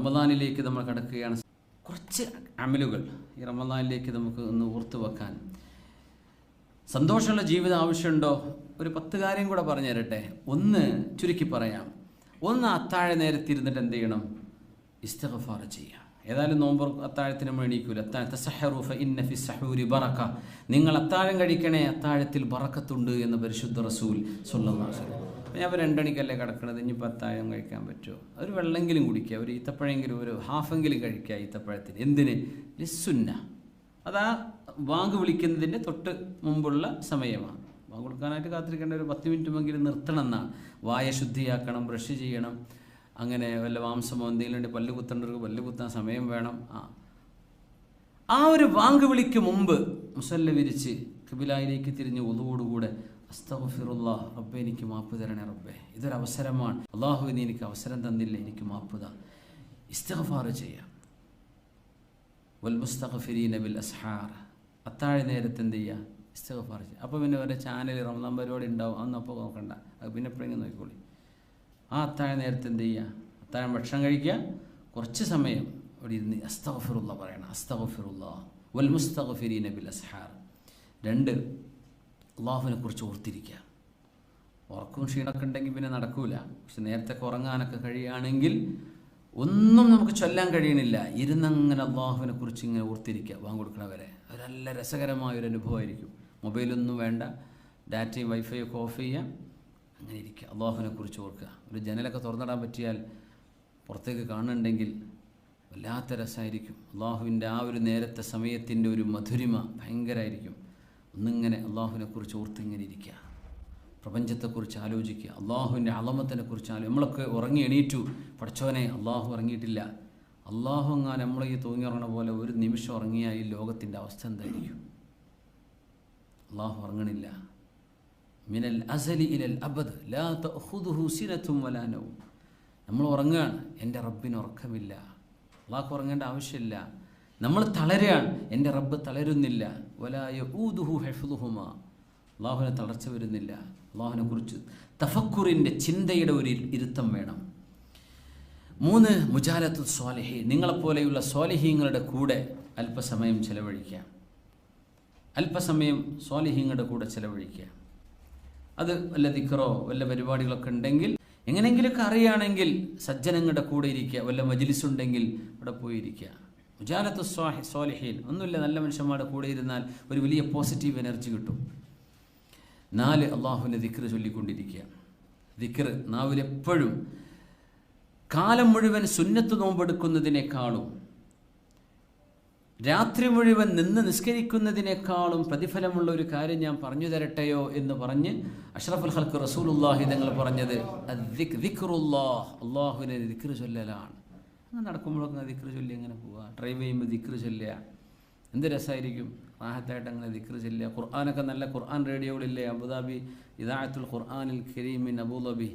റമദാനിലേക്ക് നമ്മൾ കടക്കുകയാണ്. കുറച്ച് അമലുകൾ ഈ റമദാനിലേക്ക് നമുക്ക് ഒന്ന് ഓർത്തു വെക്കാൻ. സന്തോഷമുള്ള ജീവിതം ആവശ്യമുണ്ടോ? ഒരു പത്ത് കാര്യം കൂടെ പറഞ്ഞു തരട്ടെ. ഒന്ന് ചുരുക്കി പറയാം. ഒന്ന് അത്താഴ നേരത്തിരുന്നിട്ട് എന്ത് ചെയ്യണം? ഇസ്തഫാർ ചെയ്യാം. ഏതായാലും നോമ്പ് അത്താഴത്തിന് നമ്മൾ എണീക്കൂല. അത്താഴത്തെ തസഹറു ഇന്നഫി സഹൂരി ബറക്ക. നിങ്ങൾ അത്താഴം കഴിക്കണേ അത്താഴത്തിൽ ബറക്കത്തുണ്ട് എന്ന് പരിശുദ്ധ റസൂൽ വസല്ലം അപ്പോൾ ഞാൻ ഇപ്പോൾ രണ്ടണിക്കല്ലേ കിടക്കണത്? ഇനി അത്താഴം കഴിക്കാൻ പറ്റുമോ? ഒരു വെള്ളമെങ്കിലും കുടിക്കുക. ഒരു ഈത്തപ്പഴമെങ്കിലും ഒരു ഹാഫെങ്കിലും കഴിക്കുക ഈത്തപ്പഴത്തിന്. എന്തിന്? ലിസുന്ന അതാ വാങ്ക് വിളിക്കുന്നതിന്റെ തൊട്ട് മുമ്പുള്ള സമയമാണ്. വാങ്ക് കൊടുക്കാനായിട്ട് കാത്തിരിക്കേണ്ട ഒരു പത്ത് മിനിറ്റുമെങ്കിലും നിർത്തണം എന്നാണ് വായ ശുദ്ധിയാക്കണം ബ്രഷ് ചെയ്യണം. അങ്ങനെ വല്ല മാംസമോ എന്തെങ്കിലും ഉണ്ട് പല്ല് കുത്തേണ്ടവർക്ക് പല്ല് കുത്താൻ സമയം വേണം. ആ. ആ ഒരു വാങ്ക് വിളിക്ക് മുമ്പ് മുസല്ല വിരിച്ച് കബിലായിലേക്ക് തിരിഞ്ഞ് ഒതുവോടുകൂടെ അസ്തഫിറുല്ലാ റബ്ബെ എനിക്ക് മാപ്പ് തരണേ റബ്ബെ. ഇതൊരു അവസരമാണ് അള്ളാഹു നീ എനിക്ക് അവസരം തന്നില്ല എനിക്ക് മാപ്പ് താ. ഇസ്തഫാർ ചെയ്യാം. വൽമുസ്തഫിരീന ബിൽ അസ്ഹാർ അത്താഴ നേരത്തെ എന്ത് ചെയ്യുക ഇസ്തഫാർ ചെയ്യുക അപ്പോൾ പിന്നെ വേറെ ചാനൽ റമദാൻ പരിപാടി ഉണ്ടാവും. അന്ന് അപ്പോൾ നോക്കണ്ട. അത് പിന്നെ എപ്പോഴെങ്കിലും നോക്കിക്കോളി. ആ അത്താഴ നേരത്തെ എന്ത് ചെയ്യുക അത്താഴം ഭക്ഷണം കഴിക്കുക. കുറച്ച് സമയം അവിടെ ഇരുന്ന് അസ്തഫിറുള്ള പറയണം. അസ്തഫിറുള്ള വൽമുസ്തഫിരീന ബിൽ അസ്ഹാർ രണ്ട് അള്ളാഹുവിനെ കുറിച്ച് ഓർത്തിരിക്കുക. ഉറക്കവും ക്ഷീണമൊക്കെ ഉണ്ടെങ്കിൽ പിന്നെ നടക്കൂല. പക്ഷെ നേരത്തെ ഉറങ്ങാനൊക്കെ കഴിയുകയാണെങ്കിൽ ഒന്നും നമുക്ക് ചൊല്ലാൻ കഴിയണില്ല. ഇരുന്നങ്ങനെ അള്ളാഹുവിനെ കുറിച്ച് ഇങ്ങനെ ഓർത്തിരിക്കുക വാങ്ങിക്കൊടുക്കണവരെ അത് നല്ല രസകരമായ ഒരു അനുഭവമായിരിക്കും. മൊബൈലൊന്നും വേണ്ട. ഡാറ്റയും വൈഫൈ ഒക്കെ ഓഫ് ചെയ്യുക. അങ്ങനെ ഇരിക്കുക. അള്ളാഹുവിനെ കുറിച്ച് ഓർക്കുക. ഒരു ജനലൊക്കെ തുറന്നിടാൻ പറ്റിയാൽ പുറത്തേക്ക് കാണുന്നുണ്ടെങ്കിൽ വല്ലാത്ത രസമായിരിക്കും. അള്ളാഹുവിന്റെ ആ ഒരു നേരത്തെ സമയത്തിന്റെ ഒരു മധുരിമ ഭയങ്കരമായിരിക്കും. ഒന്നിങ്ങനെ അള്ളാഹുവിനെ കുറിച്ച് ഓർത്തിങ്ങനെ ഇരിക്കുക. പ്രപഞ്ചത്തെക്കുറിച്ച് ആലോചിക്കുക. അള്ളാഹുവിന്റെ അളമത്തിനെ കുറിച്ച് ആലോ നമ്മളൊക്കെ ഉറങ്ങി എണീറ്റു. പഠിച്ചവനെ അള്ളാഹു ഉറങ്ങിയിട്ടില്ല. അള്ളാഹു അങ്ങാൻ നമ്മളെ ഈ തൂങ്ങിറങ്ങണ പോലെ ഒരു നിമിഷം ഉറങ്ങിയാൽ ഈ ലോകത്തിന്റെ അവസ്ഥ എന്തായിരിക്കും? അള്ളാഹു ഉറങ്ങണില്ല. മിനൽ അസലി ഇലൽ അബദ്. ലാ വലാനവും നമ്മൾ ഉറങ്ങുകയാണ് എന്റെ റബ്ബിന് ഉറക്കമില്ല. അള്ളാഹ് ഉറങ്ങേണ്ട ആവശ്യമില്ല. നമ്മൾ തളരുകയാണ് എന്റെ റബ്ബ് തളരുന്നില്ല. വലാ യഊദുഹു ഹെഫുദുഹുമ. അള്ളാഹുവിനെ തളർച്ച വരുന്നില്ല. അള്ളാഹുവിനെ കുറിച്ച് തഫക്കുറിന്റെ ചിന്തയുടെ ഒരു ഇരുത്തം വേണം. മൂന്ന് മുജാലത്ത് സ്വാലിഹി. നിങ്ങളെപ്പോലെയുള്ള സ്വാലിഹീങ്ങളുടെ കൂടെ അല്പസമയം ചെലവഴിക്കുക. അല്പസമയം സ്വാലിഹീങ്ങളുടെ കൂടെ ചിലവഴിക്കുക. അത് വല്ല ദിക്കറോ വല്ല പരിപാടികളൊക്കെ ഉണ്ടെങ്കിൽ എങ്ങനെയെങ്കിലുമൊക്കെ അറിയുകയാണെങ്കിൽ സജ്ജനങ്ങളുടെ കൂടെ ഇരിക്കുക. വല്ല മജിലിസ് ഉണ്ടെങ്കിൽ അവിടെ പോയി മുജാലത്ത് സ്വാഹി സ്വാലിഹീൻ. ഒന്നുമില്ല നല്ല മനുഷ്യന്മാരുടെ കൂടെ ഇരുന്നാൽ ഒരു വലിയ പോസിറ്റീവ് എനർജി കിട്ടും. നാല് അള്ളാഹുവിന്റെ ദിക്ര ചൊല്ലിക്കൊണ്ടിരിക്കുക. ദിക്ർ നാവിലെപ്പോഴും കാലം മുഴുവൻ സുന്നത്ത് നോമ്പെടുക്കുന്നതിനേക്കാളും രാത്രി മുഴുവൻ നിന്ന് നിസ്കരിക്കുന്നതിനേക്കാളും പ്രതിഫലമുള്ള ഒരു കാര്യം ഞാൻ പറഞ്ഞു തരട്ടെയോ എന്ന് പറഞ്ഞ് അഷ്റഫുൽ ഹൽക്ക് റസൂലുല്ലാഹി തങ്ങൾ പറഞ്ഞത് അള്ളാഹുവിനെ ദിക്ര ചൊല്ലലാണ്. അങ്ങനെ നടക്കുമ്പോഴൊക്കെ ദിക്ർ ചൊല്ലി അങ്ങനെ പോവുക ഡ്രൈവ് ചെയ്യുമ്പോൾ ദിക്ർ ചൊല്ലുക എന്ത് രസമായിരിക്കും റാഹത്തായിട്ട് അങ്ങനെ ദിക്ർ ചൊല്ലുക ഖുർആാനൊക്കെ നല്ല ഖുർആൻ റേഡിയോകളില്ലേ? അബുദാബി ഇദാഅത്തുൽ ഖുർആാനിൽ കരീമിൻ അബുദാബി.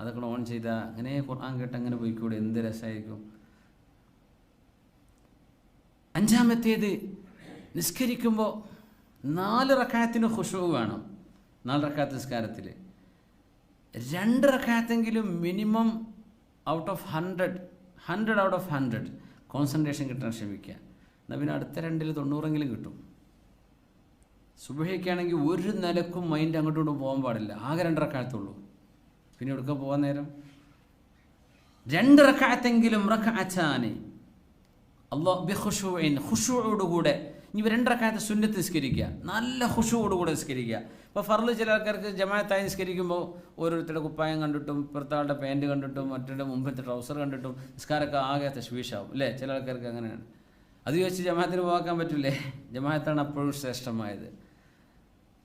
അതൊക്കെ ഓൺ ചെയ്ത അങ്ങനെ ഖുർആൻ കേട്ട് അങ്ങനെ പോയിക്കൂടെ? എന്ത് രസമായിരിക്കും അഞ്ചാമത്തേത് നിസ്കരിക്കുമ്പോൾ നാല് റക്കായത്തിന് ഖുഷു വേണം. നാല് റക്കാത്ത് നിസ്കാരത്തിൽ രണ്ട് റക്കായത്തെങ്കിലും minimum out of hundred hundred out of hundred concentration കിട്ടാൻ ശ്രമിക്കുക. എന്നാൽ പിന്നെ അടുത്ത രണ്ടിൽ തൊണ്ണൂറെങ്കിലും കിട്ടും. സുബഹയ്ക്കാണെങ്കിൽ ഒരു നിലക്കും മൈൻഡ് അങ്ങോട്ടും ഇങ്ങോട്ടും പോകാൻ പാടില്ല. ആകെ രണ്ടറക്കാലത്തുള്ളൂ പിന്നെ എടുക്കാൻ പോകാൻ നേരം? രണ്ട് റക്കായത്തെങ്കിലും റക്കാച്ചാനെ അള്ളോ ബിഹുഷുവിൻ ഹുഷുവോടുകൂടെ ഇനി രണ്ടിറക്കാലത്തെ സുന്നത്ത് നിസ്കരിക്കുക. നല്ല ഹുഷുവോടുകൂടെ നിസ്കരിക്കുക. ഇപ്പോൾ ഫർൾ ചില ആൾക്കാർക്ക് ജമാഅത്തായി നിസ്കരിക്കുമ്പോൾ ഓരോരുത്തരുടെ കുപ്പായം കണ്ടിട്ടും ഇപ്പുറത്തെ ആളുടെ പാന്റ് കണ്ടിട്ടും മറ്റൊരു മുമ്പത്തെ ട്രൗസർ കണ്ടിട്ടും നിസ്കാരമൊക്കെ ആകെ തശ്വീഷാവും അല്ലേ? ചില ആൾക്കാർക്ക് അങ്ങനെയാണ്. അത് ചോദിച്ച് ജമാഅത്തിന് പോകാൻ പറ്റില്ലേ? ജമാഅത്താണ് അപ്പോഴും ശ്രേഷ്ഠമായത്.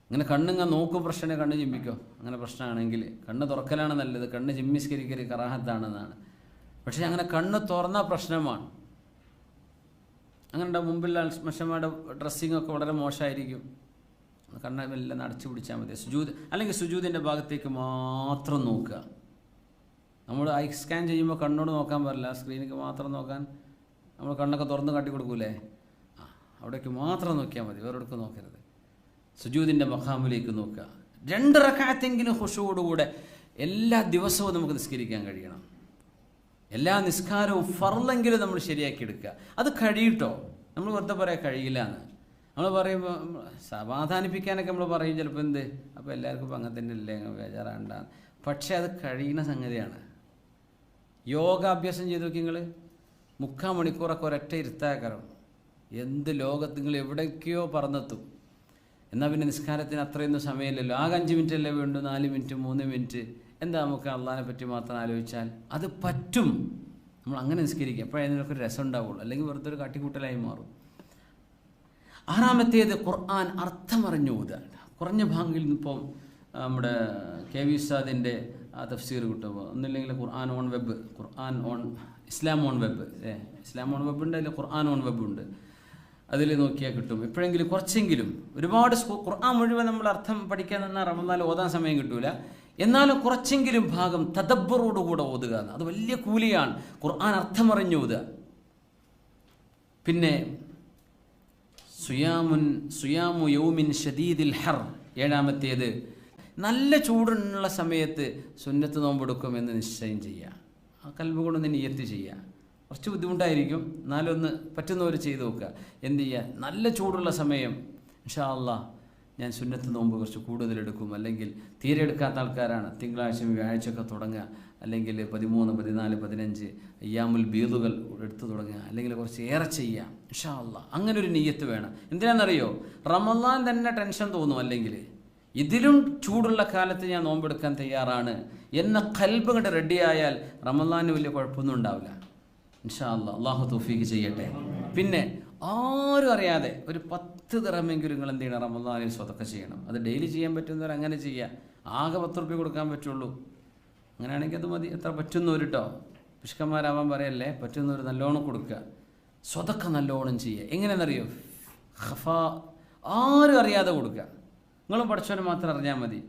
ഇങ്ങനെ കണ്ണിങ്ങ നോക്കും പ്രശ്നം കണ്ണ് ചിമ്മിക്കോ. അങ്ങനെ പ്രശ്നമാണെങ്കിൽ കണ്ണ് തുറക്കലാണ് നല്ലത്. കണ്ണ് ചിമ്മിസ്കരിക്കൽ കറാഹത്താണെന്നാണ്. പക്ഷേ അങ്ങനെ കണ്ണ് തുറന്ന പ്രശ്നമാണ്. അങ്ങനെ മുമ്പിൽ മനുഷ്യന്മാരുടെ ഡ്രസ്സിങ് ഒക്കെ വളരെ മോശമായിരിക്കും. കണ്ണ എല്ലാം അടച്ചു പിടിച്ചാൽ മതി. സുജൂത് അല്ലെങ്കിൽ സുജൂതിന്റെ ഭാഗത്തേക്ക് മാത്രം നോക്കുക. നമ്മൾ ഐ സ്കാൻ ചെയ്യുമ്പോൾ കണ്ണോട് നോക്കാൻ പാടില്ല. സ്ക്രീനിക്ക് മാത്രം നോക്കാൻ നമ്മൾ കണ്ണൊക്കെ തുറന്ന് കാട്ടി കൊടുക്കൂലേ? ആ അവിടേക്ക് മാത്രം നോക്കിയാൽ മതി. വേറെ എടുക്കും നോക്കരുത്. സുജൂതിന്റെ മഖാമിലേക്ക് നോക്കുക. രണ്ട് റക്കാത്തെങ്കിലും ഹുഷോടുകൂടെ എല്ലാ ദിവസവും നമുക്ക് നിസ്കരിക്കാൻ കഴിയണം. എല്ലാ നിസ്കാരവും ഫർലെങ്കിലും നമ്മൾ ശരിയാക്കി എടുക്കുക. അത് കഴിയിട്ടോ. നമ്മൾ വെറുതെ പറയാൻ കഴിയില്ല എന്ന്. നമ്മൾ പറയുമ്പോൾ സമാധാനിപ്പിക്കാനൊക്കെ നമ്മൾ പറയും ചിലപ്പോൾ എന്ത്? അപ്പോൾ എല്ലാവർക്കും അങ്ങനെ തന്നെ അല്ലേ ബേജാറാണ്ട പക്ഷേ അത് കഴിയുന്ന സംഗതിയാണ്. യോഗാഭ്യാസം ചെയ്ത് നോക്കി നിങ്ങൾ മുക്കാൽ മണിക്കൂറൊക്കെ ഒരൊറ്റ ഇരുത്താക്കരം. എന്ത് ലോകത്ത് നിങ്ങൾ എവിടേക്കോ പറന്നെത്തും. എന്നാൽ പിന്നെ നിസ്കാരത്തിന് അത്രയൊന്നും സമയമില്ലല്ലോ. ആകെ അഞ്ച് മിനിറ്റ് അല്ലേ വേണ്ടു നാല് മിനിറ്റ് മൂന്ന് മിനിറ്റ്. എന്താ നമുക്ക് അള്ളാഹിനെ പറ്റി മാത്രം ആലോചിച്ചാൽ? അത് പറ്റും. നമ്മൾ അങ്ങനെ നിസ്കരിക്കുക അപ്പോഴേ അതിനൊക്കെ ഒരു രസം ഉണ്ടാവുള്ളൂ. അല്ലെങ്കിൽ വെറുതെ ഒരു കാട്ടിക്കൂട്ടലായി മാറും. ആറാമത്തേത് ഖുർആൻ അർത്ഥമറിഞ്ഞു ഓതുക കുറഞ്ഞ ഭാഗങ്ങളിൽ നിന്നിപ്പം നമ്മുടെ കെ വി ഉസ്താദിന്റെ ആ തഫ്സീർ കിട്ടുമ്പോൾ ഒന്നില്ലെങ്കിൽ Quran on web Quran on Islam on web. ഏ ഇസ്ലാം ഓൺ വെബ് ഉണ്ട് അതിൽ ഖുർആൻ ഓൺ വെബ് ഉണ്ട്. അതിൽ നോക്കിയാൽ കിട്ടും. എപ്പോഴെങ്കിലും കുറച്ചെങ്കിലും ഒരുപാട് ഖുർആൻ മുഴുവൻ നമ്മൾ അർത്ഥം പഠിക്കാൻ നിന്നാൽ റമദാൻ ഓതാൻ സമയം കിട്ടൂല. എന്നാലും കുറച്ചെങ്കിലും ഭാഗം തദബ്ബറോടുകൂടെ ഓതുക. അത് വലിയ കൂലിയാണ്. ഖുർആൻ അർത്ഥമറിഞ്ഞു ഓതുക പിന്നെ സുയാമുൻ സുയാമു യൗമിൻ ഷദീദിൽ ഹർ ഏഴാമത്തേത്. നല്ല ചൂടുള്ള സമയത്ത് സുന്നത്ത് നോമ്പെടുക്കുമെന്ന് നിശ്ചയം ചെയ്യുക. ആ കൽബ് കൊണ്ടൊന്ന് നിയത്ത് ചെയ്യുക. കുറച്ച് ബുദ്ധിമുട്ടായിരിക്കും. എന്നാലൊന്ന് പറ്റുന്നവർ ചെയ്ത് നോക്കുക. എന്ത് ചെയ്യുക? നല്ല ചൂടുള്ള സമയം. ഇൻഷാ അള്ളാ ഞാൻ സുന്നത്ത് നോമ്പ് കുറച്ച് കൂടുതലെടുക്കും അല്ലെങ്കിൽ തീരെ എടുക്കാത്ത ആൾക്കാരാണ്. തിങ്കളാഴ്ച വ്യാഴ്ചയൊക്കെ തുടങ്ങുക. അല്ലെങ്കിൽ പതിമൂന്ന് പതിനാല് പതിനഞ്ച് അയ്യാമുൽ ബീദുകൾ എടുത്തു തുടങ്ങുക. അല്ലെങ്കിൽ കുറച്ച് ഏറെ ചെയ്യാം ഇൻഷാ അള്ളാ അങ്ങനെ ഒരു നെയ്യത്ത് വേണം. എന്തിനാണെന്നറിയോ? റമദാൻ തന്നെ ടെൻഷൻ തോന്നും. അല്ലെങ്കിൽ ഇതിലും ചൂടുള്ള കാലത്ത് ഞാൻ നോമ്പെടുക്കാൻ തയ്യാറാണ് എന്ന കൽബ് കണ്ട് റെഡിയായാൽ റമദാന് വലിയ കുഴപ്പമൊന്നും ഉണ്ടാവില്ല. ഇൻഷാ അല്ല അള്ളാഹു തൗഫീക്ക് ചെയ്യട്ടെ. പിന്നെ ആരും അറിയാതെ ഒരു പത്ത് ദിറമെങ്കിലും നിങ്ങൾ എന്ത് ചെയ്യണം? റമദാനിൽ സ്വതൊക്കെ ചെയ്യണം. അത് ഡെയിലി ചെയ്യാൻ പറ്റുന്നവർ അങ്ങനെ ചെയ്യുക. ആകെ പത്ത് റുപ്യ കൊടുക്കാൻ പറ്റുള്ളൂ. അങ്ങനെയാണെങ്കിൽ അത് മതി. എത്ര പറ്റുന്നവർ കേട്ടോ പിഷ്കന്മാരാവാൻ പറയല്ലേ പറ്റുന്നവർ നല്ലോണം കൊടുക്കുക. സ്വതൊക്കെ നല്ലോണം ചെയ്യുക. എങ്ങനെയെന്നറിയോ ഹഫ ആരും അറിയാതെ കൊടുക്കുക. നിങ്ങളും പഠിച്ചവന് മാത്രം അറിഞ്ഞാൽ മതി.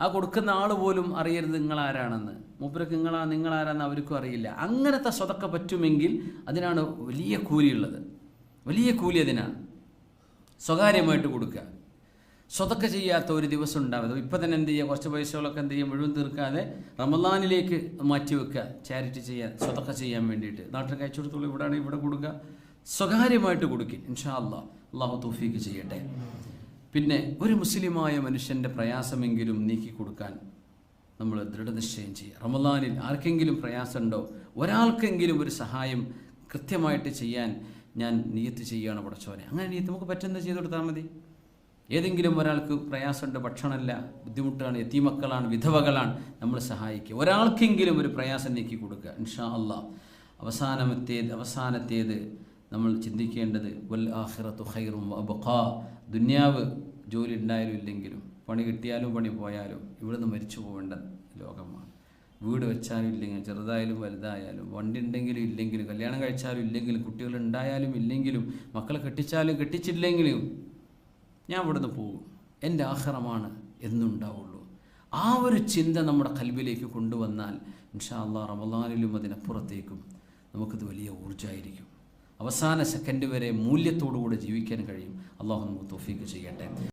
ആ കൊടുക്കുന്ന ആൾ പോലും അറിയരുത് നിങ്ങളാരാണെന്ന്. മൂപ്പരക്ക് നിങ്ങളാ നിങ്ങളാരാന്ന് അവർക്കും അറിയില്ല. അങ്ങനത്തെ സ്വതൊക്കെ പറ്റുമെങ്കിൽ അതിനാണ് വലിയ കൂലിയുള്ളത്. വലിയ കൂലി അതിനാണ്. സ്വകാര്യമായിട്ട് കൊടുക്കുക. സ്വതൊക്കെ ചെയ്യാത്ത ഒരു ദിവസം ഉണ്ടാവരുത്. ഇപ്പം തന്നെ എന്ത് ചെയ്യുക? കുറച്ച് പൈസകളൊക്കെ എന്ത് ചെയ്യുക? മുഴുവൻ തീർക്കാതെ റമദാനിലേക്ക് മാറ്റി വെക്കുക. ചാരിറ്റി ചെയ്യാൻ സ്വതൊക്കെ ചെയ്യാൻ വേണ്ടിയിട്ട്. നാട്ടിൽ കഴിച്ചു കൊടുത്തോളൂ ഇവിടെയാണ് ഇവിടെ കൊടുക്കുക. സ്വകാര്യമായിട്ട് കൊടുക്കുക. ഇൻഷാ അല്ലാ അള്ളാഹു തൗഫീക്ക് ചെയ്യട്ടെ. പിന്നെ ഒരു മുസ്ലിമായ മനുഷ്യന്റെ പ്രയാസമെങ്കിലും നീക്കി കൊടുക്കാൻ നമ്മൾ ദൃഢനിശ്ചയം ചെയ്യുക. റമദാനിൽ ആർക്കെങ്കിലും പ്രയാസമുണ്ടോ? ഒരാൾക്കെങ്കിലും ഒരു സഹായം കൃത്യമായിട്ട് ചെയ്യാൻ ഞാൻ നീയത്ത് ചെയ്യുകയാണ് പടച്ചോനെ. അങ്ങനെ നീയത്ത് നമുക്ക് പറ്റുന്നത് ചെയ്തു കൊടുത്താൽ മതി? ഏതെങ്കിലും ഒരാൾക്ക് പ്രയാസമുണ്ട് ഭക്ഷണമല്ല ബുദ്ധിമുട്ടാണ് എത്തിമക്കളാണ് വിധവകളാണ് നമ്മൾ സഹായിക്കുക. ഒരാൾക്കെങ്കിലും ഒരു പ്രയാസം നീക്കി കൊടുക്കുക. ഇൻഷാ അള്ളാ അവസാനത്തേത് അവസാനത്തേത് നമ്മൾ ചിന്തിക്കേണ്ടത് വൽ ആഹ്റത്തു ഹൈറും ദുന്യാവ് ജോലി ഉണ്ടായാലും ഇല്ലെങ്കിലും പണി കിട്ടിയാലും പണി പോയാലും ഇവിടുന്ന് മരിച്ചു പോകേണ്ട ലോകമാണ്. വീട് വെച്ചാലും ഇല്ലെങ്കിലും ചെറുതായാലും വലുതായാലും വണ്ടി ഉണ്ടെങ്കിലും ഇല്ലെങ്കിലും കല്യാണം കഴിച്ചാലും ഇല്ലെങ്കിലും കുട്ടികൾ ഉണ്ടായാലും ഇല്ലെങ്കിലും മക്കളെ കെട്ടിച്ചാലും കെട്ടിച്ചില്ലെങ്കിലും ഞാൻ ഇവിടുന്ന് പോകും. എന്റെ ആഹ്റമാണ് എന്നുണ്ടാവുള്ളൂ. ആ ഒരു ചിന്ത നമ്മുടെ കൽബിലേക്ക് കൊണ്ടുവന്നാൽ ഇൻഷാ അള്ളാ റമദാനിലും അതിനപ്പുറത്തേക്കും നമുക്കത് വലിയ ഊർജമായിരിക്കും. അവസാന സെക്കൻഡ് വരെ മൂല്യത്തോടുകൂടെ ജീവിക്കാൻ കഴിയും. അള്ളാഹു നമുക്ക് തോഫീക്ക് ചെയ്യട്ടെ.